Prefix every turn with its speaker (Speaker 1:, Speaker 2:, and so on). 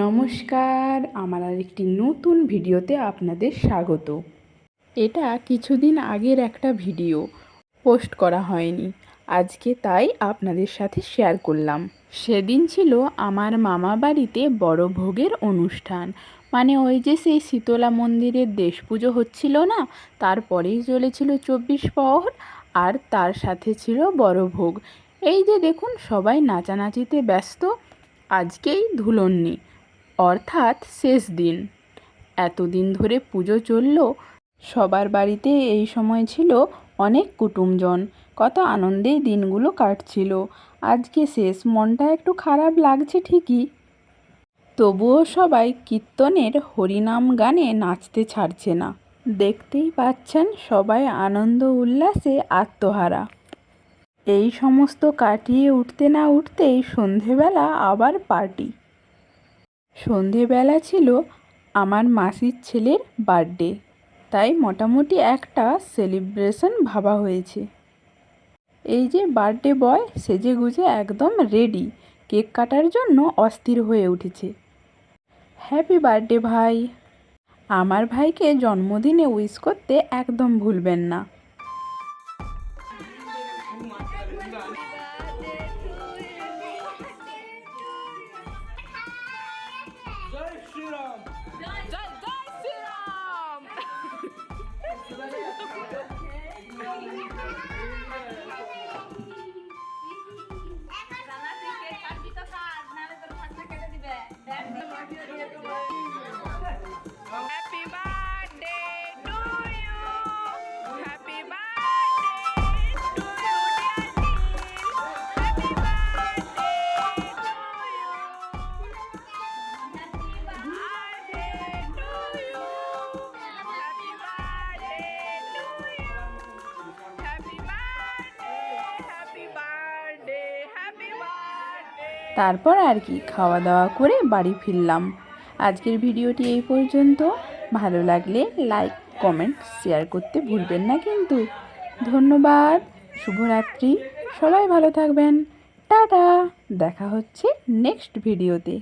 Speaker 1: নমস্কার, আমার আর একটি নতুন ভিডিওতে আপনাদের স্বাগত। এটা কিছুদিন আগের একটা ভিডিও, পোস্ট করা হয়নি। আজকে তাই আপনাদের সাথে শেয়ার করলাম। সেদিন ছিল আমার মামা বাড়িতে বড় ভোগের অনুষ্ঠান। মানে ওই যে সেই শীতলা মন্দিরের দেশ পুজো হচ্ছিল না, তারপরেই চলেছিল চব্বিশ প্রহর আর তার সাথে ছিল বড় ভোগ। এই যে দেখুন, সবাই নাচানাচিতে ব্যস্ত, আজকেই ধুলন্নি। অর্থাৎ শেষ দিন। এতদিন ধরে পুজো চলল, সবার বাড়িতে এই সময় ছিল অনেক কুটুমজন। কত আনন্দেই দিনগুলো কাটছিল। আজকে শেষ মনটা একটু খারাপ লাগছে ঠিকই। তবুও সবাই কীর্তনের হরিনাম গানে নাচতে ছাড়ছে না। দেখতেই পাচ্ছেন সবাই আনন্দ উল্লাসে আত্মহারা। এই সমস্ত কাটিয়ে উঠতে না উঠতেই সন্ধেবেলা আবার পার্টি। সন্ধেবেলা ছিল আমার মাসির ছেলের বার্থডে, তাই মোটামুটি একটা সেলিব্রেশন ভাবা হয়েছে। এই যে বার্থডে বয় সেজে গুজে একদম রেডি, কেক কাটার জন্য অস্থির হয়ে উঠেছে। হ্যাপি বার্থডে ভাই! আমার ভাইকে জন্মদিনে উইশ করতে একদম ভুলবেন না।
Speaker 2: জয় শ্রীরাম
Speaker 3: জয়
Speaker 1: তারপর আর কি খাওয়া দাওয়া করে বাড়ি ফিরলাম। আজকের ভিডিওটি এই পর্যন্ত। ভালো লাগলে লাইক, কমেন্ট, শেয়ার করতে ভুলবেন না কিন্তু। ধন্যবাদ, শুভরাত্রি। সবাই ভালো থাকবেন। টাটা, দেখা হচ্ছে নেক্সট ভিডিওতে।